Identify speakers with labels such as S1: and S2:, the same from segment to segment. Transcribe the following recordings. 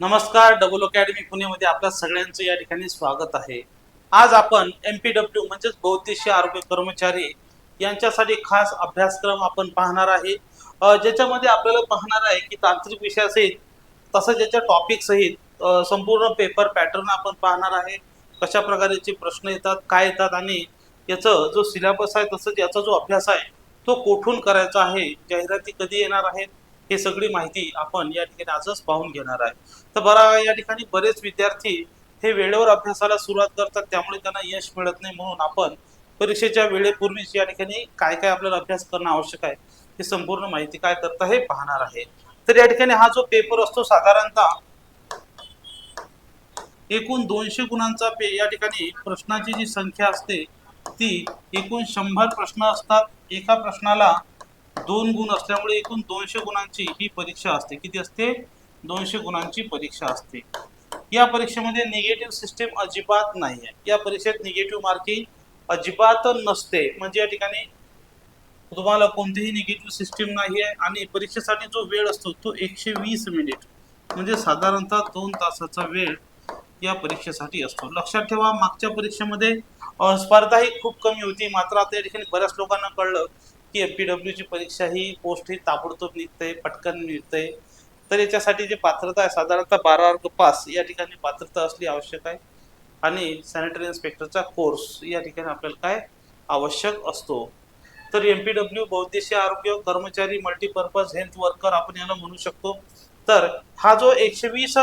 S1: नमस्कार double academy पुणेमध्ये आपल्या सगळ्यांचं या ठिकाणी स्वागत आहे. आज आपण एम पी डब्ल्यू म्हणजेच बहुद्देशीय आरोग्य कर्मचारी यांच्यासाठी खास अभ्यासक्रम आपण पाहणार आहे. ज्याच्यामध्ये आपल्याला पाहणार आहे की तांत्रिक विषयासहित तसंच ज्याच्या टॉपिक सहित संपूर्ण पेपर पॅटर्न आपण पाहणार आहे. कशा प्रकारचे प्रश्न येतात काय येतात आणि याचं जो सिलेबस आहे तसंच याचा जो अभ्यास आहे तो कोठून करायचा आहे जाहिराती कधी येणार आहेत हे सगळी माहिती आपण या ठिकाणी आजच पाहून घेणार आहे. तर बरा या ठिकाणी बरेच विद्यार्थी हे वेळेवर अभ्यासाला सुरुवात करतात त्यामुळे त्यांना यश मिळत नाही म्हणून आपण परीक्षेच्या वेळेपूर्वीच या ठिकाणी काय काय आपल्याला अभ्यास करणं आवश्यक आहे हे संपूर्ण माहिती काय करता हे पाहणार आहे. तर या ठिकाणी हा जो पेपर असतो साधारणतः एकूण दोनशे गुणांचा पे या ठिकाणी प्रश्नाची जी संख्या असते ती एकूण शंभर प्रश्न असतात. एका प्रश्नाला दोन गुण असल्यामुळे एकूण दोनशे गुणांची ही परीक्षा असते. किती असते? दोनशे गुणांची परीक्षा असते. या परीक्षेमध्ये निगेटिव्ह सिस्टीम अजिबात नाही आहे या परीक्षेत निगेटिव्ह मार्किंग अजिबात नसते. म्हणजे या ठिकाणी तुम्हाला कोणतीही निगेटिव्ह सिस्टीम नाही आहे आणि परीक्षेसाठी जो वेळ असतो तो एकशे वीस मिनिट म्हणजे साधारणतः दोन तासाचा वेळ या परीक्षेसाठी असतो. लक्षात ठेवा मागच्या परीक्षेमध्ये स्पर्धाही स्पर्धा ही खूप कमी होती. मात्र आता या ठिकाणी बऱ्याच लोकांना कळलं की एम पी डब्ल्यूची परीक्षा ही पोस्ट ही ताबडतोब निघते पटकन निघते तर याच्यासाठी जे पात्रता आहे साधारणतः बारा वर्ग पास या ठिकाणी पात्रता असली आवश्यक आहे. आणि सॅनिटरी इन्स्पेक्टरचा कोर्स या ठिकाणी आपल्याला काय आवश्यक असतो. तर एम पी डब्ल्यू बहुद्देशीय आरोग्य कर्मचारी मल्टीपर्पज हेल्थ वर्कर आपण याला म्हणू शकतो. तर हा जो एकशे वीस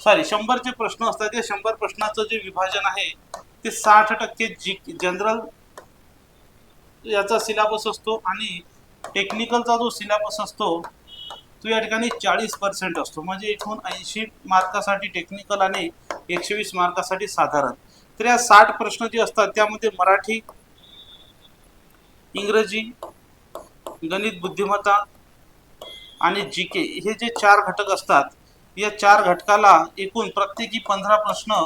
S1: सॉरी शंभरचे प्रश्न असतात त्या शंभर प्रश्नाचं जे विभाजन आहे ते साठ टक्के जी जनरल याचा सिलेबस असतो आणि टेक्निकलचा जो सिलेबस असतो तो या ठिकाणी चाळीस पर्सेंट असतो. म्हणजे एकूण ऐंशी मार्कासाठी टेक्निकल आणि एकशे वीस मार्कासाठी साधारण. तर या साठ प्रश्न जे असतात त्यामध्ये मराठी इंग्रजी गणित बुद्धिमत्ता आणि जी के हे जे चार घटक असतात या चार घटकाला एकूण प्रत्येकी पंधरा प्रश्न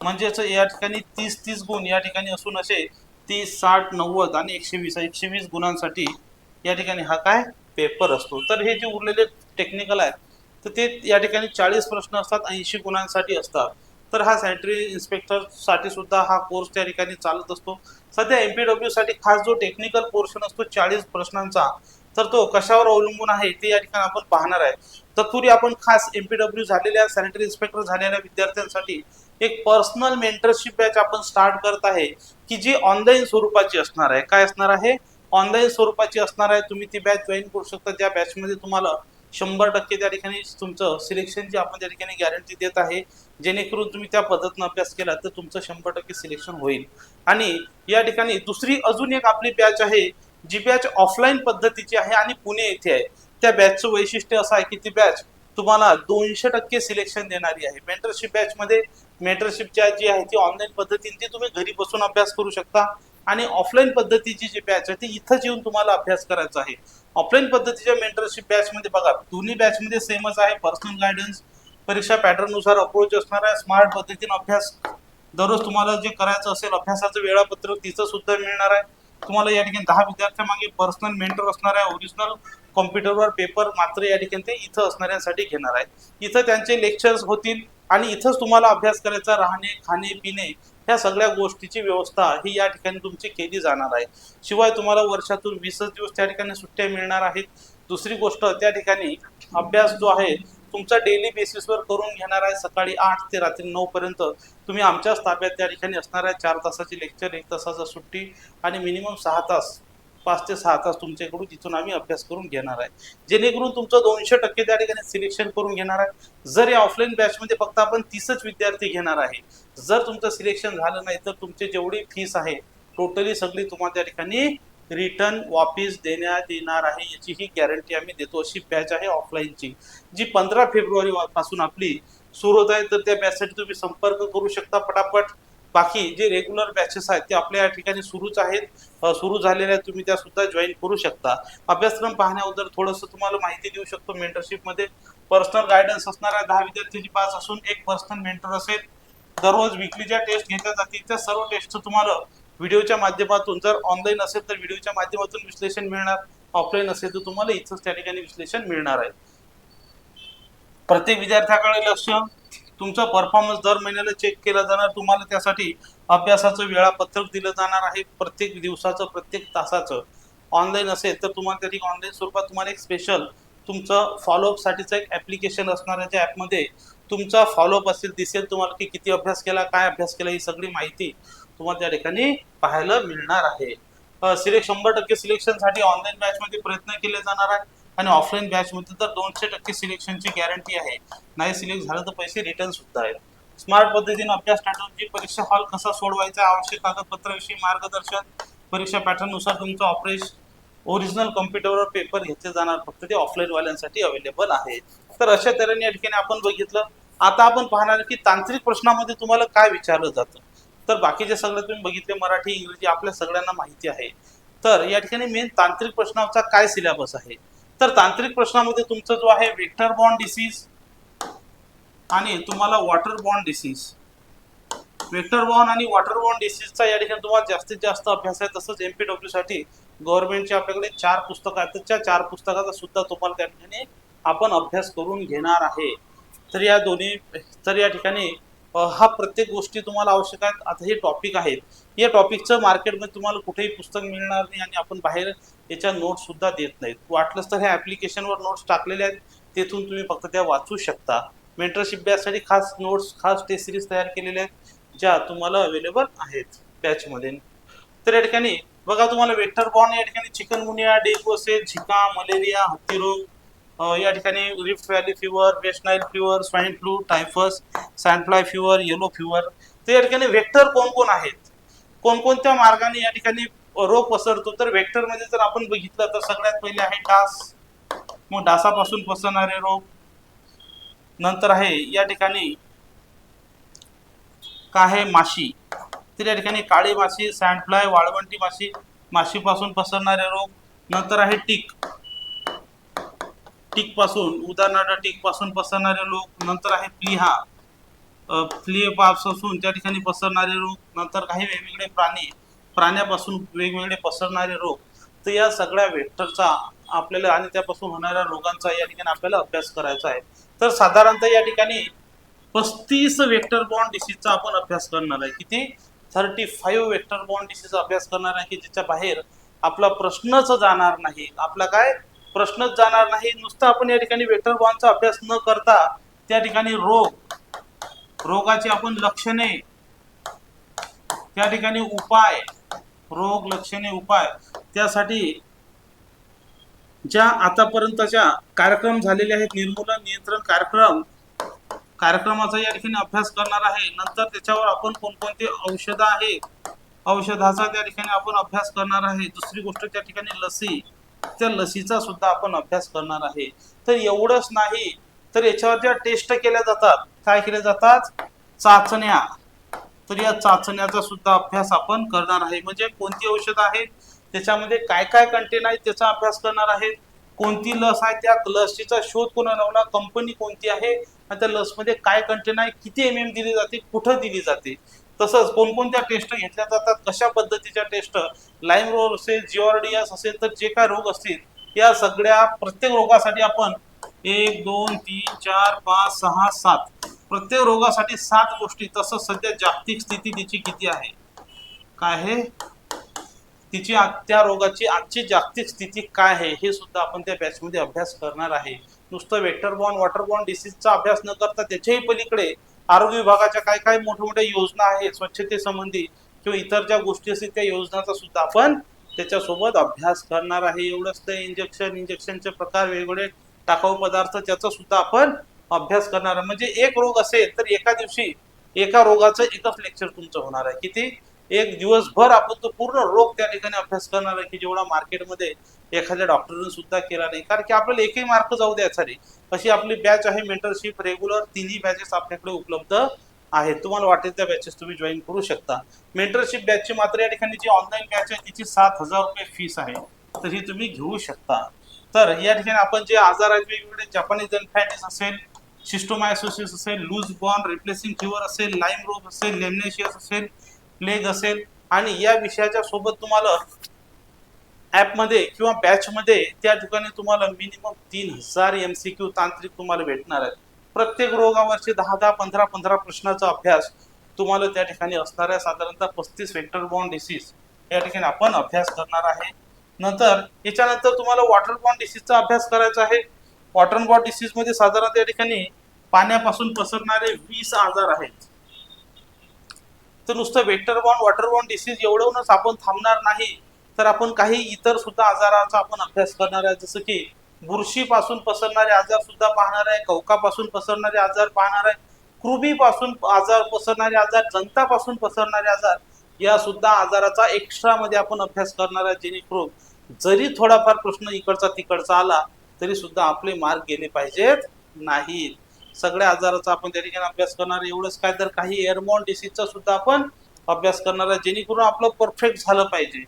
S1: म्हणजेच या ठिकाणी तीस तीस गुण या ठिकाणी असून असे तीस साठ नव्वद आणि एकशे वीस एकशे वीस गुणांसाठी या ठिकाणी हा काय पेपर असतो. तर हे जे उरलेले टेक्निकल आहेत तर ते या ठिकाणी चाळीस प्रश्न असतात ऐंशी गुणांसाठी असतात. तर हा सॅनिटरी इन्स्पेक्टरसाठी सुद्धा हा कोर्स त्या ठिकाणी चालत असतो. सध्या एम पी डब्ल्यू साठी खास जो टेक्निकल पोर्शन असतो चाळीस प्रश्नांचा तर तो कशावर अवलंबून आहे ते या ठिकाणी आपण पाहणार आहे. तत्पूर्वी आपण खास एम पी डब्ल्यू झालेल्या सॅनिटरी इन्स्पेक्टर झालेल्या विद्यार्थ्यांसाठी एक पर्सनल मेंटरशिप बॅच आपण स्टार्ट करत आहे की जी ऑनलाईन स्वरूपाची असणार आहे. काय असणार आहे? ऑनलाईन स्वरूपाची असणार आहे तुम्ही ती बॅच जॉईन करू शकता. त्या बॅचमध्ये तुम्हाला शंभर टक्के त्या ठिकाणी तुमचं सिलेक्शनची आपण त्या ठिकाणी गॅरंटी देत आहे जेणेकरून तुम्ही त्या पद्धतीनं अभ्यास केला तर तुमचं शंभर टक्के सिलेक्शन होईल. आणि या ठिकाणी दुसरी अजून एक आपली बॅच आहे जी बॅच ऑफलाईन पद्धतीची आहे आणि पुणे येथे आहे. त्या बॅचचं वैशिष्ट्य असं आहे की ती बॅच तुम्हाला दोनशे टक्के सिलेक्शन देणारी आहे. मेंटरशिप बॅचमध्ये मेंटरशिपच्या जी आहे ती ऑनलाईन पद्धतीने ती तुम्ही घरी बसून अभ्यास करू शकता आणि ऑफलाईन पद्धतीची जी बॅच आहे ती इथंच येऊन तुम्हाला अभ्यास करायचा आहे. ऑफलाईन पद्धतीच्या मेंटरशिप बॅचमध्ये बघा दोन्ही बॅचमध्ये सेमच आहे. पर्सनल गायडन्स परीक्षा पॅटर्ननुसार अप्रोच असणार आहे स्मार्ट पद्धतीने अभ्यास दररोज तुम्हाला जे करायचं असेल अभ्यासाचं वेळापत्रक तिचं सुद्धा मिळणार आहे. तुम्हाला या ठिकाणी दहा विद्यार्थ्यांमागे पर्सनल मेंटर असणार आहे ओरिजिनल कॉम्प्युटरवर पेपर मात्र या ठिकाणी ते इथं असणाऱ्यांसाठी घेणार आहे इथं त्यांचे लेक्चर्स होतील आणि इथंच तुम्हाला अभ्यास करायचा राहणे खाणे पिणे ह्या सगळ्या गोष्टीची व्यवस्था ही या ठिकाणी तुमची केली जाणार आहे. शिवाय तुम्हाला वर्षातून वीसच दिवस त्या ठिकाणी सुट्ट्या मिळणार आहेत. दुसरी गोष्ट त्या ठिकाणी अभ्यास जो आहे तुमचा डेली बेसिसवर करून घेणार आहे. सकाळी आठ ते रात्री नऊ पर्यंत तुम्ही आमच्याच ताब्यात त्या ठिकाणी असणार आहे. चार तासाची लेक्चर एक तासाचा सुट्टी आणि मिनिमम सहा तास पाच ते सहा तास तुमच्याकडून तिथून आम्ही अभ्यास करून घेणार आहे. जेणेकरून तुमचं दोनशे टक्के त्या ठिकाणी सिलेक्शन करून घेणार आहे. जर या ऑफलाईन बॅचमध्ये फक्त आपण तीसच विद्यार्थी घेणार आहे. जर तुमचं सिलेक्शन झालं नाही तर तुमची जेवढी फीस आहे टोटली सगळी तुम्हाला त्या ठिकाणी रिटर्न वापिस देण्यात येणार आहे याची ही गॅरंटी आम्ही देतो. अशी बॅच आहे ऑफलाईनची जी पंधरा फेब्रुवारी पासून आपली सुरू होत आहे तर त्या बॅचसाठी तुम्ही संपर्क करू शकता पटापट. बाकी जे रेग्युलर बॅचेस आहेत ते आपल्या या ठिकाणी सुरूच आहेत. सुरू झालेल्या तुम्ही त्या सुद्धा जॉईन करू शकता. अभ्यासक्रम पाहण्याबद्दल थोडंसं तुम्हाला माहिती देऊ शकतो मेंटरशिपमध्ये पर्सनल गायडन्स असणाऱ्या दहा विद्यार्थ्यांची पास असून एक पर्सनल मेंटर असेल. दररोज विकली ज्या टेस्ट घेतल्या जातील त्या सर्व टेस्टचं तुम्हाला व्हिडिओच्या माध्यमातून जर ऑनलाईन असेल तर व्हिडिओच्या माध्यमातून विश्लेषण मिळणार. ऑफलाईन असेल तर तुम्हाला इथंच त्या ठिकाणी विश्लेषण मिळणार आहे. प्रत्येक विद्यार्थ्याकडे लक्ष तुमचा परफॉर्मन्स दर महिन्याला चेक केला जाणार तुम्हाला त्यासाठी अभ्यासाचं वेळापत्रक दिलं जाणार आहे प्रत्येक दिवसाचं प्रत्येक तासाचं. ऑनलाईन असेल तर तुम्हाला त्या ऑनलाईन स्वरूपात तुम्हाला एक स्पेशल तुमचं फॉलोअपसाठीचं एक ॲप्लिकेशन असणार आहे त्या ॲपमध्ये तुमचा फॉलोअप असेल दिसेल तुम्हाला की किती अभ्यास केला काय अभ्यास केला ही सगळी माहिती तुम्हाला त्या ठिकाणी पाहायला मिळणार आहे. सिलेक्ट शंभर टक्के सिलेक्शनसाठी ऑनलाईन बॅचमध्ये प्रयत्न केले जाणार आहे. आणि ऑफलाईन बॅचमध्ये तर दोनशे टक्के सिलेक्शनची गॅरंटी आहे. नाही सिलेक्ट झालं तर पैसे रिटर्न सुद्धा आहेत. स्मार्ट पद्धतीने अभ्यास स्ट्रॅटर्जी परीक्षा हॉल कसा सोडवायचा आवश्यक कागदपत्राविषयी मार्गदर्शन परीक्षा पॅटर्ननुसार तुमचं ऑपरेशन ओरिजिनल कम्प्युटरवर पेपर घेतले जाणार फक्त ते ऑफलाईन वाल्यांसाठी अवेलेबल आहे. तर अशा तऱ्हेने या ठिकाणी आपण बघितलं. आता आपण पाहणार की तांत्रिक प्रश्नामध्ये तुम्हाला काय विचारलं जातं? तर बाकीचे सगळे तुम्ही बघितले मराठी इंग्रजी आपल्या सगळ्यांना माहिती आहे. तर या ठिकाणी मेन तांत्रिक प्रश्नाचा काय सिलेबस आहे? तर तांत्रिक प्रश्नामध्ये तुमचा जो आहे वेक्टर बॉन्ड डिसीज आणि तुम्हाला water bond disease vector bond आणि वॉटर बॉन्ड डिसीजचा या ठिकाणी तुम्हाला जास्तीत जास्त अभ्यास आहे. तसंच एम पी साठी गव्हर्नमेंटचे आपल्याकडे चार पुस्तकं आहेत. तर त्या चार पुस्तकाचा सुद्धा तुम्हाला त्या ठिकाणी आपण अभ्यास करून घेणार आहे. तर या दोन्ही तर या ठिकाणी हा प्रत्येक गोष्टी तुम्हाला आवश्यक आहेत. आता हे टॉपिक आहेत. या टॉपिकचं मार्केटमध्ये तुम्हाला कुठेही पुस्तक मिळणार नाही आणि आपण बाहेर याच्या नोट्स सुद्धा देत नाहीत. वाटलंच तर ह्या ॲप्लिकेशनवर नोट्स टाकलेल्या आहेत. तेथून तुम्ही फक्त त्या वाचू शकता. मेंटरशिप बॅचसाठी खास नोट्स खास टेस्ट सिरीज तयार केलेल्या आहेत ज्या तुम्हाला अवेलेबल आहेत बॅचमध्ये तर या ठिकाणी बघा तुम्हाला वेक्टर बॉर्न या ठिकाणी चिकनगुनिया डेंगू असेल झिका मलेरिया हत्तीरोग या ठिकाणी rift valley fever west Nile fever swine flu typhus sandfly fever yellow fever तर या ठिकाणी वेक्टर कोण कोण आहेत? कोणकोणत्या मार्गाने या ठिकाणी रोग पसरतो? तर वेक्टरमध्ये जर आपण बघितलं तर सगळ्यात पहिले आहे डास. मग डासापासून पसरणारे रोग. नंतर आहे या ठिकाणी काय आहे माशी. तर या ठिकाणी काळी माशी सँडफ्लाय वाळवंटी माशी माशीपासून पसरणारे रोग. नंतर आहे टिक. टिकपासून उदाहरणार्थ टिकपासून पसरणारे रोग नंतर आहे प्लिहा फ्ली असून त्या ठिकाणी पसरणारे रोग नंतर काही वेगवेगळे प्राणी प्राण्यापासून वेगवेगळे पसरणारे रोग. तर या सगळ्या वेक्टरचा आपल्याला आणि त्यापासून होणाऱ्या रोगांचा या ठिकाणी आपल्याला अभ्यास करायचा आहे. तर साधारणतः या ठिकाणी पस्तीस वेक्टर बॉन्ड डिसीजचा आपण अभ्यास करणार आहे. किती? थर्टी फाईव्ह वेक्टर बॉन्ड डिसीजचा अभ्यास करणार आहे की ज्याच्या बाहेर आपला प्रश्नच जाणार नाही. आपला काय? प्रश्नच जाणार नाही. नुसतं आपण या ठिकाणी वेक्टर बॉन्डचा अभ्यास न करता त्या ठिकाणी रोग रोगाची आपण लक्षणे त्या ठिकाणी उपाय रोग लक्षणे उपाय त्यासाठी ज्या आतापर्यंतच्या कार्यक्रम झालेले आहेत निर्मूलन नियंत्रण कार्यक्रम कार्यक्रमाचा या ठिकाणी अभ्यास करणार आहे. नंतर त्याच्यावर आपण कोणकोणते औषधं आहेत औषधाचा त्या ठिकाणी आपण अभ्यास करणार आहे. दुसरी गोष्ट त्या ठिकाणी लसी त्या लसीचा सुद्धा आपण अभ्यास करणार आहे. तर एवढंच नाही तर याच्यावर ज्या टेस्ट केल्या जातात काय केल्या जातात? चाचण्या. तर या चाचण्याचा सुद्धा अभ्यास आपण करणार आहे. म्हणजे कोणती औषध आहेत? त्याच्यामध्ये काय काय कंटेन आहेत त्याचा अभ्यास करणार आहे? कोणती लस आहे? त्या लसीचा शोध कोणा लावला कंपनी कोणती आहे? आणि त्या लसमध्ये काय कंटेन आहे? किती एम एम दिली जाते? कुठं दिली जाते? तसंच कोणकोणत्या टेस्ट घेतल्या जातात कशा पद्धतीच्या टेस्ट लाईम रोग असेल जिओर्डियास असेल तर जे काय रोग असतील या सगळ्या प्रत्येक रोगासाठी आपण एक दोन तीन चार पाच सहा सात प्रत्येक रोगासाठी सात गोष्टी तसंच सध्या जागतिक स्थिती तिची किती आहे? काय आहे? तिची त्या रोगाची आजची जागतिक स्थिती काय आहे? हे सुद्धा आपण त्या बॅचमध्ये अभ्यास करणार आहे. नुसतं वेक्टर बॉन्ड वॉटर बॉन्ड डिसीजचा अभ्यास न करता त्याच्याही पलीकडे आरोग्य विभागाच्या काय काय मोठ्या मोठ्या योजना आहेत स्वच्छतेसंबंधी किंवा इतर ज्या गोष्टी असतील त्या योजनाचा सुद्धा आपण त्याच्यासोबत अभ्यास करणार आहे. एवढंच ते इंजेक्शन इंजेक्शनचे प्रकार वेगवेगळे टाकाऊ पदार्थ त्याचा सुद्धा आपण अभ्यास करणार आहे. म्हणजे एक रोग असेल तर एका दिवशी एका रोगाचं एकच लेक्चर तुमचं होणार आहे. किती? एक दिवसभर आपण तो पूर्ण रोग त्या ठिकाणी अभ्यास करणार आहे की जेवढा मार्केटमध्ये एखाद्या डॉक्टरने सुद्धा केला नाही. कारण की आपल्याला एकही मार्क जाऊ द्यायचा नाही. अशी आपली बॅच आहे मेंटरशिप रेग्युलर तिन्ही बॅचेस आपल्याकडे उपलब्ध आहेत. तुम्हाला वाटेल त्या बॅचेस तुम्ही जॉईन करू शकता. मेंटरशिप बॅचची मात्र या ठिकाणी जी ऑनलाईन बॅच आहे तिची सात हजार रुपये फीस आहे. तर ही तुम्ही घेऊ शकता. तर या ठिकाणी आपण जे आजार आहेत वेगवेगळे जपानीज एन्फायटिस असेल शिस्टोमायसोसिस असेल लूज बॉर्न रिप्लेसिंग फिवर असेल लाईम रोग असेल लेमनेशियस असेल प्लेग असेल. आणि या विषयाच्या सोबत तुम्हाला ॲपमध्ये किंवा बॅचमध्ये त्या ठिकाणी तुम्हाला मिनिमम तीन हजार एम सी क्यू तांत्रिक तुम्हाला भेटणार आहेत. प्रत्येक रोगावरचे दहा दहा पंधरा पंधरा प्रश्नाचा अभ्यास तुम्हाला त्या ठिकाणी असणाऱ्या साधारणतः पस्तीस वेक्टर बॉन्ड डिसीज या ठिकाणी आपण अभ्यास करणार आहे. नंतर याच्यानंतर तुम्हाला वॉटर बॉन्ड डिसीजचा अभ्यास करायचा आहे. वॉटर बॉन्ड डिसीजमध्ये साधारणतः या ठिकाणी पाण्यापासून पसरणारे वीस आजार आहेत. तर नुसतं vector bond water bond disease एवढंच आपण थांबणार नाही. तर आपण काही इतर सुद्धा आजाराचा आपण अभ्यास करणार आहे. जसं की बुरशीपासून पसरणारे आजार सुद्धा पाहणार आहे कवकापासून पसरणारे आजार पाहणार आहे कृबीपासून आजार पसरणारे आजार जंतापासून पसरणारे आजार या सुद्धा आजाराचा एक्स्ट्रा मध्ये आपण अभ्यास करणार आहे. जेणेकरून जरी थोडाफार प्रश्न इकडचा तिकडचा आला तरी सुद्धा आपले मार्क गेले पाहिजेत नाहीत. सगळ्या आजाराचा आपण त्या ठिकाणी अभ्यास करणार एवढंच काय तर काही एअरमॉन डिसीजचा सुद्धा आपण अभ्यास करणार आहे. जेणेकरून आपलं परफेक्ट झालं पाहिजे.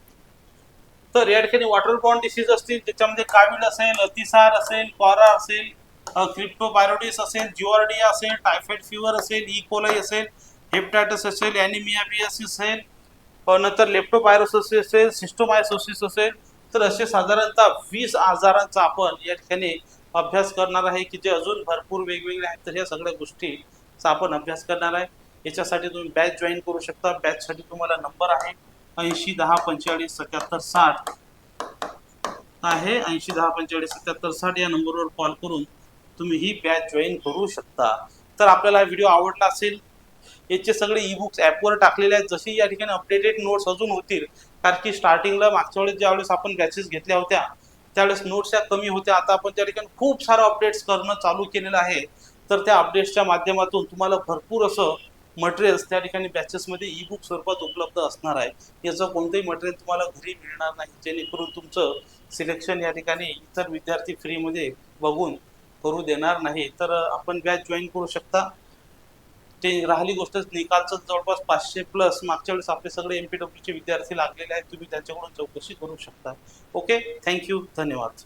S1: तर या ठिकाणी वॉटर बॉन्ड डिसीज असतील त्याच्यामध्ये कावीड असेल अतिसार असेल कॉरा असेल क्रिप्टोबायोटिस असेल जिओर्डिया असेल टायफॉइड फिवर असेल e. इकोलाई असेल हेपटायटिस असेल अॅनिमियाबियासिस असेल नंतर लेप्टोपायरोसिस असेल सिस्टोमायसोसिस असेल तर असे साधारणतः वीस आजारांचा आपण या ठिकाणी अभ्यास करणार आहे की जे अजून भरपूर वेगवेगळे आहेत. तर ह्या सगळ्या गोष्टीचा आपण अभ्यास करणार आहे. याच्यासाठी तुम्ही बॅच जॉईन करू शकता. बॅचसाठी तुम्हाला नंबर आहे. ऐंशी दहा पंचेचाळीस सत्याहत्तर साठ आहे. ऐंशी दहा पंचेचाळीस सत्याहत्तर साठ या नंबरवर कॉल करून तुम्ही ही बॅच जॉईन करू शकता. तर आपल्याला हा व्हिडिओ आवडला असेल याचे सगळे ई बुक्स ॲपवर टाकलेले आहेत. जशी या ठिकाणी अपडेटेड नोट्स अजून होतील कारण की स्टार्टिंगला मागच्या वेळेस ज्यावेळेस आपण बॅचेस घेतल्या होत्या त्यावेळेस नोट्स या कमी होत्या. आता आपण त्या ठिकाणी खूप सारं अपडेट्स करणं चालू केलेलं आहे. तर त्या अपडेट्सच्या माध्यमातून तुम्हाला भरपूर असं मटेरियल्स त्या ठिकाणी बॅचेसमध्ये ई बुक स्वरूपात उपलब्ध असणार आहे. याचं कोणतंही मटेरियल तुम्हाला घरी मिळणार नाही. जेणेकरून तुमचं सिलेक्शन या ठिकाणी इतर विद्यार्थी फ्रीमध्ये बघून करू देणार नाही. तर आपण बॅच जॉईन करू शकता. ते राहिली गोष्ट निकालचं जवळपास पाचशे प्लस मागच्या वेळेस आपले सगळे एम पी डब्ल्यूचे विद्यार्थी लागलेले आहेत. तुम्ही त्यांच्याकडून चौकशी करू शकता. ओके थँक्यू धन्यवाद.